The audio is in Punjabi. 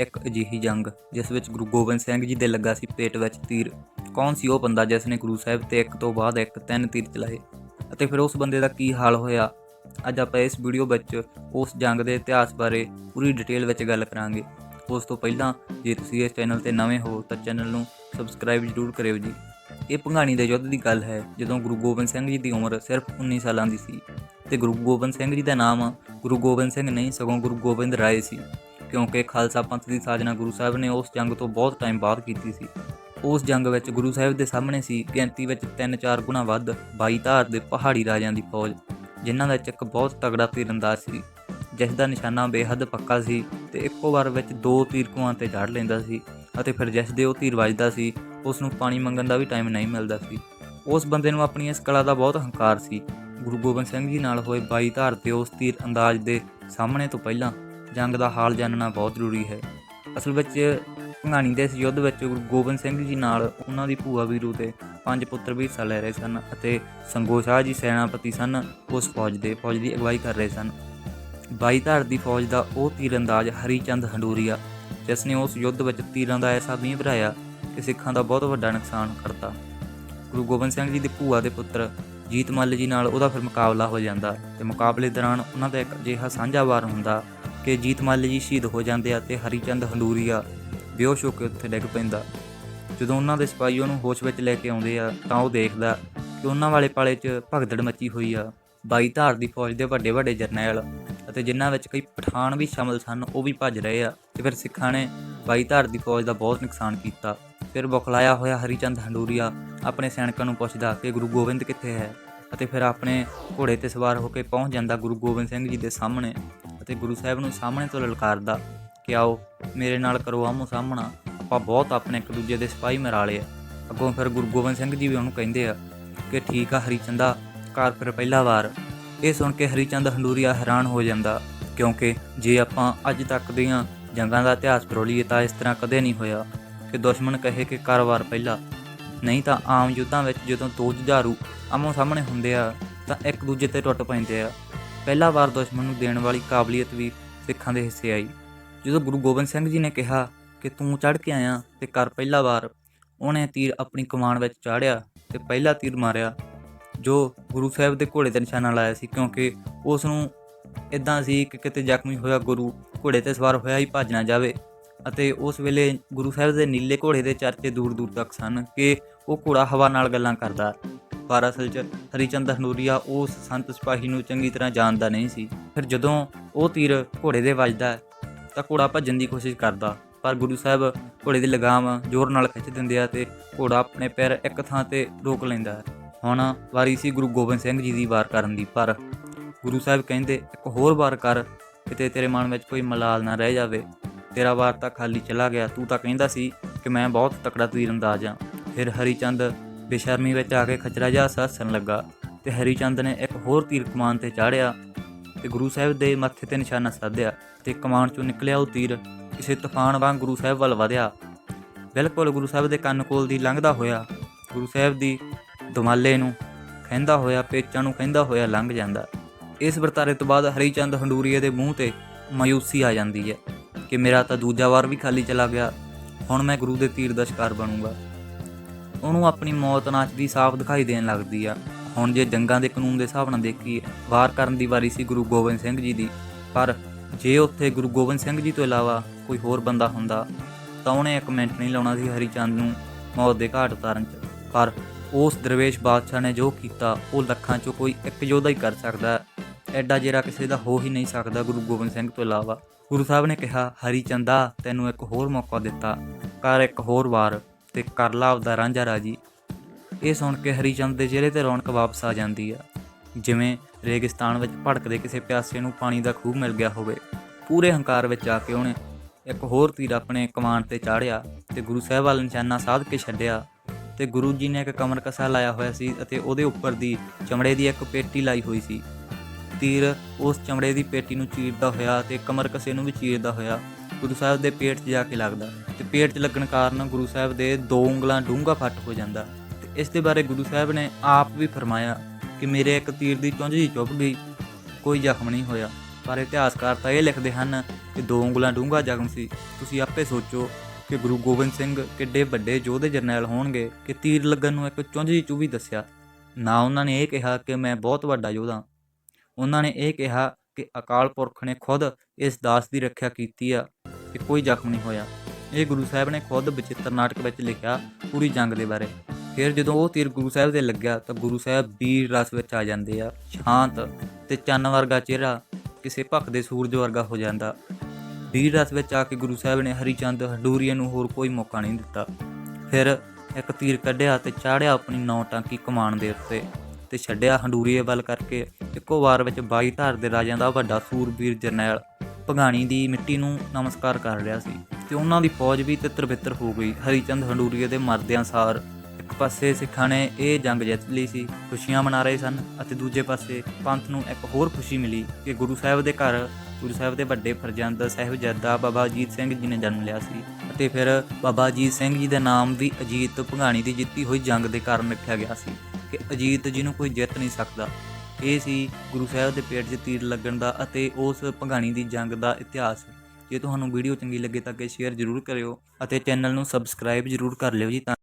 ਇੱਕ ਅਜਿਹੀ ਜੰਗ, ਜਿਸ ਵਿੱਚ ਗੁਰੂ ਗੋਬਿੰਦ ਸਿੰਘ ਜੀ ਦੇ ਲੱਗਾ ਸੀ ਪੇਟ ਵਿੱਚ ਤੀਰ। ਕੌਣ ਸੀ ਉਹ ਬੰਦਾ ਜਿਸ ਨੇ ਗੁਰੂ ਸਾਹਿਬ ਤੇ ਇੱਕ ਤੋਂ ਬਾਅਦ ਇੱਕ ਤਿੰਨ ਤੀਰ ਚਲਾਏ? ਅਤੇ ਫਿਰ ਉਸ ਬੰਦੇ ਦਾ ਕੀ ਹਾਲ ਹੋਇਆ? ਅੱਜ ਆਪਾਂ ਇਸ ਵੀਡੀਓ ਵਿੱਚ ਉਸ ਜੰਗ ਦੇ ਇਤਿਹਾਸ ਬਾਰੇ ਪੂਰੀ ਡਿਟੇਲ ਵਿੱਚ ਗੱਲ ਕਰਾਂਗੇ। ਉਸ ਤੋਂ ਪਹਿਲਾਂ ਜੇ ਤੁਸੀਂ ਇਸ ਚੈਨਲ ਤੇ ਨਵੇਂ ਹੋ, ਤਾਂ ਚੈਨਲ ਨੂੰ ਸਬਸਕ੍ਰਾਈਬ ਜ਼ਰੂਰ ਕਰਿਓ ਜੀ। ਇਹ ਭੰਗਾਣੀ ਦੇ ਯੁੱਧ ਦੀ ਗੱਲ ਹੈ, ਜਦੋਂ ਗੁਰੂ ਗੋਬਿੰਦ ਸਿੰਘ ਜੀ ਦੀ ਉਮਰ ਸਿਰਫ 19 ਸਾਲਾਂ ਦੀ ਸੀ। ਤੇ ਗੁਰੂ ਗੋਬਿੰਦ ਸਿੰਘ ਜੀ ਦਾ ਨਾਮ ਗੁਰੂ ਗੋਬਿੰਦ ਸਿੰਘ ਨਹੀਂ, ਸਗੋਂ ਗੁਰੂ ਗੋਬਿੰਦ ਰਾਏ ਸੀ। ਕਿਉਂਕਿ ਖਾਲਸਾ ਪੰਥ ਦੀ ਸਾਜਨਾ ਗੁਰੂ ਸਾਹਿਬ ਨੇ ਉਸ ਜੰਗ ਤੋਂ ਬਹੁਤ ਟਾਈਮ ਬਾਅਦ ਕੀਤੀ ਸੀ। ਉਸ ਜੰਗ ਵਿੱਚ ਗੁਰੂ ਸਾਹਿਬ ਦੇ ਸਾਹਮਣੇ ਸੀ ਗਿਣਤੀ ਵਿੱਚ 3-4 ਗੁਣਾ ਵੱਧ 22 ਧਾਰ ਦੇ ਪਹਾੜੀ ਰਾਜਿਆਂ ਦੀ ਫੌਜ, ਜਿਨ੍ਹਾਂ ਵਿੱਚ ਇੱਕ ਬਹੁਤ ਤਗੜਾ ਤੀਰੰਦਾਜ਼ ਸੀ। ਜਿਸ ਦਾ ਨਿਸ਼ਾਨਾ ਬੇਹੱਦ ਪੱਕਾ ਸੀ ਤੇ ਇੱਕੋ ਵਾਰ ਵਿੱਚ ਦੋ ਤੀਰਕੂਆਂ ਤੇ ਝਾੜ ਲੈਂਦਾ ਸੀ ਅਤੇ ਫਿਰ ਜਿਸ ਦੇ ਉਹ ਤੀਰ ਵੱਜਦਾ ਸੀ, ਉਸ ਨੂੰ ਪਾਣੀ ਮੰਗਣ ਦਾ ਵੀ ਟਾਈਮ ਨਹੀਂ ਮਿਲਦਾ ਸੀ। ਉਸ ਬੰਦੇ ਨੂੰ ਆਪਣੀ ਇਸ ਕਲਾ ਦਾ ਬਹੁਤ ਹੰਕਾਰ ਸੀ। ਗੁਰੂ ਗੋਬਿੰਦ ਸਿੰਘ ਜੀ ਨਾਲ ਹੋਏ 22 ਧਾਰ ਤੇ ਉਸ ਤੀਰ ਅੰਦਾਜ਼ ਦੇ ਸਾਹਮਣੇ ਤੋਂ ਪਹਿਲਾਂ ਜੰਗ ਦਾ ਹਾਲ ਜਾਣਨਾ ਬਹੁਤ ਜ਼ਰੂਰੀ ਹੈ। ਅਸਲ ਵਿੱਚ ਭੰਗਾਣੀ ਦੇ ਇਸ ਯੁੱਧ ਵਿੱਚ ਗੁਰੂ ਗੋਬਿੰਦ ਸਿੰਘ ਜੀ ਨਾਲ ਉਹਨਾਂ ਦੀ ਭੂਆ ਵੀਰੂ ਤੇ ਪੰਜ ਪੁੱਤਰ ਵੀ ਹਿੱਸਾ ਲੈ ਰਹੇ ਸਨ ਅਤੇ ਸੰਗੋ ਸ਼ਾਹ ਜੀ ਸੈਨਾਪਤੀ ਸਨ, ਉਸ ਫੌਜ ਦੇ ਫੌਜ ਦੀ ਅਗਵਾਈ ਕਰ ਰਹੇ ਸਨ। ਬਾਈਧਾਰ ਦੀ ਫੌਜ ਦਾ ਉਹ ਤੀਰੰਦਾਜ਼ ਹਰੀਚੰਦ ਹੰਡੂਰੀਆ, ਜਿਸ ਨੇ ਉਸ ਯੁੱਧ ਵਿੱਚ ਤੀਰਾਂ ਦਾ ਐਸਾ ਮੀਂਹ ਭਰਾਇਆ ਕਿ ਸਿੱਖਾਂ ਦਾ ਬਹੁਤ ਵੱਡਾ ਨੁਕਸਾਨ ਕਰਤਾ। ਗੁਰੂ ਗੋਬਿੰਦ ਸਿੰਘ ਜੀ ਦੇ ਭੂਆ ਦੇ ਪੁੱਤਰ ਜੀਤ ਮੱਲ ਜੀ ਨਾਲ ਉਹਦਾ ਫਿਰ ਮੁਕਾਬਲਾ ਹੋ ਜਾਂਦਾ ਤੇ ਮੁਕਾਬਲੇ ਦੌਰਾਨ ਉਹਨਾਂ ਦਾ ਇੱਕ ਅਜਿਹਾ ਸਾਂਝਾ ਵਾਰ ਹੁੰਦਾ ਕਿ ਜੀਤ ਮੱਲ ਜੀ ਸ਼ਹੀਦ ਹੋ ਜਾਂਦੇ ਆ ਤੇ ਹਰੀਚੰਦ ਹੰਡੂਰੀਆ ਬੇਹੋਸ਼ ਹੋ ਕੇ ਉੱਥੇ ਡਿੱਗ ਪੈਂਦਾ। ਜਦੋਂ ਉਹਨਾਂ ਦੇ ਸਿਪਾਹੀ ਉਹਨੂੰ ਹੋਸ਼ ਵਿੱਚ ਲੈ ਕੇ ਆਉਂਦੇ ਆ ਤਾਂ ਉਹ ਦੇਖਦਾ ਕਿ ਉਹਨਾਂ ਵਾਲੇ ਪਾਲੇ 'ਚ ਭਗਦੜ ਮੱਚੀ ਹੋਈ ਆ। ਬਾਈ ਧਾਰ ਦੀ ਫੌਜ ਦੇ ਵੱਡੇ ਵੱਡੇ ਜਰਨੈਲ ਅਤੇ ਜਿਨ੍ਹਾਂ ਵਿੱਚ ਕਈ ਪਠਾਨ ਵੀ ਸ਼ਾਮਲ ਸਨ, ਉਹ ਵੀ ਭੱਜ ਰਹੇ ਆ ਤੇ ਫਿਰ ਸਿੱਖਾਂ ਨੇ 22 ਧਾਰ ਦੀ ਫੌਜ ਦਾ ਬਹੁਤ ਨੁਕਸਾਨ ਕੀਤਾ। ਫਿਰ ਬੁਖਲਾਇਆ ਹੋਇਆ ਹਰੀਚੰਦ ਹੰਡੂਰੀਆ ਆਪਣੇ ਸੈਨਿਕਾਂ ਨੂੰ ਪੁੱਛਦਾ ਕਿ ਗੁਰੂ ਗੋਬਿੰਦ ਕਿੱਥੇ ਹੈ? ਅਤੇ ਫਿਰ ਆਪਣੇ ਘੋੜੇ ਤੇ ਸਵਾਰ ਹੋ ਕੇ ਪਹੁੰਚ ਜਾਂਦਾ ਗੁਰੂ ਗੋਬਿੰਦ ਸਿੰਘ ਜੀ ਦੇ ਸਾਹਮਣੇ। ਅਤੇ ਗੁਰੂ ਸਾਹਿਬ ਨੂੰ ਸਾਹਮਣੇ ਤੋਂ ਲਲਕਾਰਦਾ ਕਿ ਆਓ ਮੇਰੇ ਨਾਲ ਕਰੋ ਆਮੋ ਸਾਹਮਣਾ। ਆਪਾਂ ਬਹੁਤ ਆਪਣੇ ਇੱਕ ਦੂਜੇ ਦੇ ਸਿਪਾਹੀ ਮਰਾ ਲਏ ਆ। ਅੱਗੋਂ ਫਿਰ ਗੁਰੂ ਗੋਬਿੰਦ ਸਿੰਘ ਜੀ ਵੀ ਉਹਨੂੰ ਕਹਿੰਦੇ ਆ ਕਿ ਠੀਕ ਆ ਹਰੀਚੰਦਾ ਘਰ ਫਿਰ ਪਹਿਲਾ ਵਾਰ। ਇਹ ਸੁਣ ਕੇ ਹਰੀਚੰਦ ਹੰਡੂਰੀਆ ਹੈਰਾਨ ਹੋ ਜਾਂਦਾ, ਕਿਉਂਕਿ ਜੇ ਆਪਾਂ ਅੱਜ ਤੱਕ ਦੀਆਂ ਜੰਗਾਂ ਦਾ ਇਤਿਹਾਸ ਪਰੋਲੀਏ ਤਾਂ ਇਸ ਤਰ੍ਹਾਂ ਕਦੇ ਨਹੀਂ ਹੋਇਆ ਕਿ ਦੁਸ਼ਮਣ ਕਹੇ ਕਿ ਕਾਰੋਬਾਰ ਪਹਿਲਾ। ਨਹੀਂ ਤਾਂ ਆਮ ਯੁੱਧਾਂ ਵਿੱਚ ਜਦੋਂ ਦੋ ਜੁਝਾਰੂ ਆਮੋ ਸਾਹਮਣੇ ਹੁੰਦੇ ਆ, ਤਾਂ ਇੱਕ ਦੂਜੇ ਤੇ ਟੁੱਟ ਪੈਂਦੇ ਆ। ਪਹਿਲਾ ਵਾਰ ਦੁਸ਼ਮਣ ਨੂੰ ਦੇਣ ਵਾਲੀ ਕਾਬਲੀਅਤ ਵੀ ਸਿੱਖਾਂ ਦੇ ਹਿੱਸੇ ਆਈ। ਜਦੋਂ ਗੁਰੂ ਗੋਬਿੰਦ ਸਿੰਘ ਜੀ ਨੇ ਕਿਹਾ ਕਿ ਤੂੰ ਚੜ ਕੇ ਆਇਆ ਤੇ ਕਰ ਪਹਿਲਾ ਵਾਰ, ਉਹਨੇ ਤੀਰ ਆਪਣੀ ਕਮਾਨ ਵਿੱਚ ਚਾੜਿਆ ਤੇ ਪਹਿਲਾ ਤੀਰ ਮਾਰਿਆ, ਜੋ ਗੁਰੂ ਸਾਹਿਬ ਦੇ ਘੋੜੇ ਤੇ ਨਿਸ਼ਾਨਾ ਲਾਇਆ ਸੀ, ਕਿਉਂਕਿ ਉਸ ਨੂੰ ਇਦਾਂ ਸੀ ਕਿ ਕਿਤੇ ਜ਼ਖਮੀ ਹੋਇਆ ਗੁਰੂ ਘੋੜੇ ਤੇ ਸਵਾਰ ਹੋਇਆ ਹੀ ਭੱਜ ਨਾ ਜਾਵੇ ਅਤੇ ਉਸ ਵੇਲੇ ਗੁਰੂ ਸਾਹਿਬ ਦੇ ਨੀਲੇ ਘੋੜੇ ਦੇ ਚਰਚੇ ਦੂਰ ਦੂਰ ਤੱਕ ਸਨ ਕਿ ਉਹ ਘੋੜਾ ਹਵਾ ਨਾਲ ਗੱਲਾਂ ਕਰਦਾ। ਪਰ 'ਚ ਹਰੀਚੰਦ ਹਨੂਰੀਆ ਉਸ ਸੰਤ ਸਿਪਾਹੀ ਨੂੰ ਚੰਗੀ ਤਰ੍ਹਾਂ ਜਾਣਦਾ ਨਹੀਂ ਸੀ। ਫਿਰ ਜਦੋਂ ਉਹ ਤੀਰ ਘੋੜੇ ਦੇ ਵੱਜਦਾ ਤਾਂ ਘੋੜਾ ਭੱਜਣ ਦੀ ਕੋਸ਼ਿਸ਼ ਕਰਦਾ। ਪਰ ਗੁਰੂ ਸਾਹਿਬ ਘੋੜੇ ਦੀ ਲਗਾਮ ਜ਼ੋਰ ਨਾਲ ਖਿੱਚ ਦਿੰਦੇ ਆ ਤੇ ਘੋੜਾ ਆਪਣੇ ਪੈਰ ਇੱਕ ਥਾਂ ਤੇ ਰੋਕ ਲੈਂਦਾ ਹੈ। ਹੁਣ ਵਾਰੀ ਸੀ ਗੁਰੂ ਗੋਬਿੰਦ ਸਿੰਘ ਜੀ ਦੀ ਵਾਰ ਕਰਨ ਦੀ, ਪਰ ਗੁਰੂ ਸਾਹਿਬ ਕਹਿੰਦੇ, ਇੱਕ ਹੋਰ ਵਾਰ ਕਰ, ਕਿਤੇ ਤੇਰੇ ਮਨ ਵਿੱਚ ਕੋਈ ਮਲਾਲ ਨਾ ਰਹਿ ਜਾਵੇ। ਤੇਰਾ ਵਾਰ ਤਾਂ ਖਾਲੀ ਚਲਾ ਗਿਆ। ਤੂੰ ਤਾਂ ਕਹਿੰਦਾ ਸੀ ਕਿ ਮੈਂ ਬਹੁਤ ਤਕੜਾ ਤੀਰ ਅੰਦਾਜ਼ ਆ। ਫਿਰ ਹਰੀਚੰਦ ਬੇਸ਼ਰਮੀ ਵਿੱਚ ਆ ਕੇ ਖਚਰਾ ਜਿਹਾ ਹੱਸਣ ਲੱਗਾ ਤੇ ਹਰੀਚੰਦ ਨੇ ਇੱਕ ਹੋਰ ਤੀਰ ਕਮਾਨ ਤੇ ਚਾੜਿਆ ਤੇ ਗੁਰੂ ਸਾਹਿਬ ਦੇ ਮੱਥੇ ਤੇ ਨਿਸ਼ਾਨਾ ਸਾਧਿਆ ਤੇ ਕਮਾਨ ਚੋਂ ਨਿਕਲਿਆ ਉਹ ਤੀਰ, ਕਿਸੇ ਤੂਫਾਨ ਵਾਂਗ ਗੁਰੂ ਸਾਹਿਬ ਵੱਲ ਵਧਿਆ। ਬਿਲਕੁਲ ਗੁਰੂ ਸਾਹਿਬ ਦੇ ਕੰਨ ਕੋਲ ਦੀ ਲੰਘਦਾ ਹੋਇਆ, ਗੁਰੂ ਸਾਹਿਬ ਦੀ ਦਮਾਲੇ ਨੂੰ ਖਹਿੰਦਾ ਹੋਇਆ, ਪੇਚਾਂ ਨੂੰ ਖਹਿੰਦਾ ਹੋਇਆ ਲੰਘ ਜਾਂਦਾ। ਇਸ ਵਰਤਾਰੇ ਤੋਂ ਬਾਅਦ ਹਰੀਚੰਦ ਹੰਡੂਰੀਏ ਦੇ ਮੂੰਹ ਤੇ ਮਾਯੂਸੀ ਆ ਜਾਂਦੀ ਹੈ ਕਿ ਮੇਰਾ ਤਾਂ ਦੂਜਾ ਵਾਰ ਵੀ ਖਾਲੀ ਚਲਾ ਗਿਆ, ਹੁਣ ਮੈਂ ਗੁਰੂ ਦੇ ਤੀਰ ਦਾ ਸ਼ਿਕਾਰ ਬਣੂੰਗਾ। ਉਹਨੂੰ ਆਪਣੀ ਮੌਤ ਨਾਚਦੀ ਸਾਫ਼ ਦਿਖਾਈ ਦੇਣ ਲੱਗਦੀ ਆ। ਹੁਣ ਜੇ ਜੰਗਾਂ ਦੇ ਕਾਨੂੰਨ ਦੇ ਹਿਸਾਬ ਨਾਲ ਦੇਖੀਏ, ਵਾਰ ਕਰਨ ਦੀ ਵਾਰੀ ਸੀ ਗੁਰੂ ਗੋਬਿੰਦ ਸਿੰਘ ਜੀ ਦੀ। ਪਰ ਜੇ ਉੱਥੇ ਗੁਰੂ ਗੋਬਿੰਦ ਸਿੰਘ ਜੀ ਤੋਂ ਇਲਾਵਾ ਕੋਈ ਹੋਰ ਬੰਦਾ ਹੁੰਦਾ, ਤਾਂ ਉਹਨੇ ਇੱਕ ਮਿੰਟ ਨਹੀਂ ਲਾਉਣਾ ਸੀ ਹਰੀਚੰਦ ਨੂੰ ਮੌਤ ਦੇ ਘਾਟ ਉਤਾਰਨ 'ਚ। ਪਰ ਉਸ ਦਰਵੇਸ਼ ਬਾਦਸ਼ਾਹ ਨੇ ਜੋ ਕੀਤਾ, ਉਹ ਲੱਖਾਂ 'ਚੋਂ ਕੋਈ ਇੱਕ ਯੋਧਾ ਹੀ ਕਰ ਸਕਦਾ ਐਡਾ ਜਿਹੜਾ ਕਿਸੇ ਦਾ ਹੋ ਹੀ ਨਹੀਂ ਸਕਦਾ ਗੁਰੂ ਗੋਬਿੰਦ ਸਿੰਘ ਤੋਂ ਇਲਾਵਾ। ਗੁਰੂ ਸਾਹਿਬ ਨੇ ਕਿਹਾ, ਹਰੀਚੰਦਾ ਤੈਨੂੰ ਇੱਕ ਹੋਰ ਮੌਕਾ ਦਿੱਤਾ। ਕਰ ਇੱਕ ਹੋਰ ਵਾਰ। ਤੇ ਕਰ ਲਾ ਆਪਦਾ ਰਾਂਝਾ ਰਾਜੀ। ਇਹ ਸੁਣ ਕੇ ਹਰੀਚੰਦ ਦੇ ਚਿਹਰੇ ਤੇ ਰੌਣਕ ਵਾਪਸ ਆ ਜਾਂਦੀ ਆ। ਜਿਵੇਂ ਰੇਗਿਸਤਾਨ ਵਿੱਚ ਭੜਕਦੇ ਕਿਸੇ ਪਿਆਸੇ ਨੂੰ ਪਾਣੀ ਦਾ ਖੂਹ ਮਿਲ ਗਿਆ ਹੋਵੇ। ਪੂਰੇ ਹੰਕਾਰ ਵਿੱਚ ਆ ਕੇ ਉਹਨੇ ਇੱਕ ਹੋਰ ਤੀਰ ਆਪਣੇ ਕਮਾਨ ਤੇ ਚਾੜਿਆ ਤੇ ਗੁਰੂ ਸਾਹਿਬ ਵਾਲ ਨਿਸ਼ਾਨਾ ਸਾਧ ਕੇ ਛੱਡਿਆ ਤੇ ਗੁਰੂ ਜੀ ਨੇ ਇੱਕ ਕਮਰ ਕਸਾ ਲਾਇਆ ਹੋਇਆ ਸੀ ਅਤੇ ਉਹਦੇ ਉੱਪਰ ਦੀ ਚਮੜੇ ਦੀ ਇੱਕ ਪੇਟੀ ਲਾਈ ਹੋਈ ਸੀ। ਤੀਰ ਉਸ ਚਮੜੇ ਦੀ ਪੇਟੀ ਨੂੰ ਚੀਰਦਾ ਹੋਇਆ ਤੇ ਕਮਰ ਕਸੇ ਨੂੰ ਵੀ ਚੀਰਦਾ ਹੋਇਆ ਗੁਰੂ ਸਾਹਿਬ ਦੇ ਪੇਟ 'ਚ ਜਾ ਕੇ ਲੱਗਦਾ ਤੇ ਪੇਟ 'ਚ ਲੱਗਣ ਕਾਰਨ ਗੁਰੂ ਸਾਹਿਬ ਦੇ ਦੋ ਉਂਗਲਾਂ ਡੂੰਘਾ ਫੱਟ ਹੋ ਜਾਂਦਾ ਤੇ ਇਸ ਦੇ ਬਾਰੇ ਗੁਰੂ ਸਾਹਿਬ ਨੇ ਆਪ ਵੀ ਫਰਮਾਇਆ ਕਿ ਮੇਰੇ ਇੱਕ ਤੀਰ ਦੀ ਚੁੰਝ ਜੀ ਚੁੱਭ ਗਈ, ਕੋਈ ਜ਼ਖਮ ਨਹੀਂ ਹੋਇਆ। ਪਰ ਇਤਿਹਾਸਕਾਰ ਤਾਂ ਇਹ ਲਿਖਦੇ ਹਨ ਕਿ ਦੋ ਉਂਗਲਾਂ ਡੂੰਘਾ ਜ਼ਖਮ ਸੀ। ਤੁਸੀਂ ਆਪੇ ਸੋਚੋ ਕਿ ਗੁਰੂ ਗੋਬਿੰਦ ਸਿੰਘ ਕਿੱਡੇ ਵੱਡੇ ਯੋਧੇ ਜਰਨੈਲ ਹੋਣਗੇ ਕਿ ਤੀਰ ਲੱਗਣ ਨੂੰ ਇੱਕ ਚੁੰਝ ਚੁੰਝੀ ਚੂਹੀ ਦੱਸਿਆ। ਨਾ ਉਹਨਾਂ ਨੇ ਇਹ ਕਿਹਾ ਕਿ ਮੈਂ ਬਹੁਤ ਵੱਡਾ ਯੋਧਾ। ਉਹਨਾਂ ਨੇ ਇਹ ਕਿਹਾ ਕਿ ਅਕਾਲ ਪੁਰਖ ਨੇ ਖੁਦ ਇਸ ਦਾਸ ਦੀ ਰੱਖਿਆ ਕੀਤੀ ਆ ਕਿ ਕੋਈ ਜ਼ਖਮ ਨਹੀਂ ਹੋਇਆ। ਇਹ ਗੁਰੂ ਸਾਹਿਬ ਨੇ ਖੁਦ ਬਚਿੱਤਰ ਨਾਟਕ ਵਿੱਚ ਲਿਖਿਆ ਪੂਰੀ ਜੰਗ ਦੇ ਬਾਰੇ। ਫਿਰ ਜਦੋਂ ਉਹ ਤੀਰ ਗੁਰੂ ਸਾਹਿਬ ਦੇ ਲੱਗਿਆ ਤਾਂ ਗੁਰੂ ਸਾਹਿਬ ਵੀਰ ਰਸ ਵਿੱਚ ਆ ਜਾਂਦੇ ਆ, ਸ਼ਾਂਤ ਤੇ ਚੰਨ ਵਰਗਾ ਚਿਹਰਾ ਕਿਸੇ ਭਖਦੇ ਸੂਰਜ ਵਰਗਾ ਹੋ ਜਾਂਦਾ। ਵੀਰ ਰਸ ਵਿੱਚ ਆ ਕੇ ਗੁਰੂ ਸਾਹਿਬ ਨੇ ਹਰੀਚੰਦ ਹਡੂਰੀਏ ਨੂੰ ਹੋਰ ਕੋਈ ਮੌਕਾ ਨਹੀਂ ਦਿੱਤਾ। ਫਿਰ ਇੱਕ ਤੀਰ ਕੱਢਿਆ ਤੇ ਚਾੜਿਆ ਆਪਣੀ ਨੌ ਟਾਂਕੀ ਕਮਾਨ ਦੇ ਉੱਤੇ ਤੇ ਛੱਡਿਆ ਹੰਡੂਰੀਏ ਵੱਲ ਕਰਕੇ। ਇੱਕੋ ਵਾਰ ਵਿੱਚ 22 ਧਾਰ ਦੇ ਰਾਜਿਆਂ ਦਾ ਵੱਡਾ ਸੂਰਬੀਰ ਜਰਨੈਲ ਭਗਾਣੀ ਦੀ ਮਿੱਟੀ ਨੂੰ ਨਮਸਕਾਰ ਕਰ ਰਿਹਾ ਸੀ ਤੇ ਉਹਨਾਂ ਦੀ ਫੌਜ ਵੀ ਤਿੱਤਰ-ਬਿੱਤਰ ਹੋ ਗਈ। ਹਰੀਚੰਦ ਹੰਡੂਰੀਏ ਦੇ ਮਰਦਿਆਂ ਸਾਰ ਇੱਕ ਪਾਸੇ ਸਿੱਖਾਂ ਨੇ ਇਹ ਜੰਗ ਜਿੱਤ ਲਈ ਸੀ, ਖੁਸ਼ੀਆਂ ਮਨਾ ਰਹੇ ਸਨ ਅਤੇ ਦੂਜੇ ਪਾਸੇ ਪੰਥ ਨੂੰ ਇੱਕ ਹੋਰ ਖੁਸ਼ੀ ਮਿਲੀ ਕਿ ਗੁਰੂ ਸਾਹਿਬ ਦੇ ਘਰ, ਗੁਰੂ ਸਾਹਿਬ ਦੇ ਵੱਡੇ ਫਰਜ਼ੰਦ ਸਾਹਿਬਜ਼ਾਦਾ ਬਾਬਾ ਅਜੀਤ ਸਿੰਘ ਜੀ ਨੇ ਜਨਮ ਲਿਆ ਸੀ ਅਤੇ ਫਿਰ ਬਾਬਾ ਅਜੀਤ ਸਿੰਘ ਜੀ ਦਾ ਨਾਮ ਵੀ ਅਜੀਤ ਭਗਾਣੀ ਦੀ ਜਿੱਤੀ ਹੋਈ ਜੰਗ ਦੇ ਕਾਰਨ ਰੱਖਿਆ ਗਿਆ ਸੀ ਕਿ ਅਜੀਤ ਜੀ ਨੂੰ ਕੋਈ ਜਿੱਤ ਨਹੀਂ ਸਕਦਾ। ਇਹ ਸੀ ਗੁਰੂ ਸਾਹਿਬ ਦੇ ਪੇਟ 'ਚ ਤੀਰ ਲੱਗਣ ਦਾ ਅਤੇ ਉਸ ਭਗਾਣੀ ਦੀ ਜੰਗ ਦਾ ਇਤਿਹਾਸ। ਜੇ ਤੁਹਾਨੂੰ ਵੀਡੀਓ ਚੰਗੀ ਲੱਗੇ ਤਾਂ ਕਿ ਸ਼ੇਅਰ ਜ਼ਰੂਰ ਕਰਿਓ ਅਤੇ ਚੈਨਲ ਨੂੰ ਸਬਸਕ੍ਰਾਈਬ ਜ਼ਰੂਰ ਕਰ ਲਿਓ ਜੀ। ਤਾਂ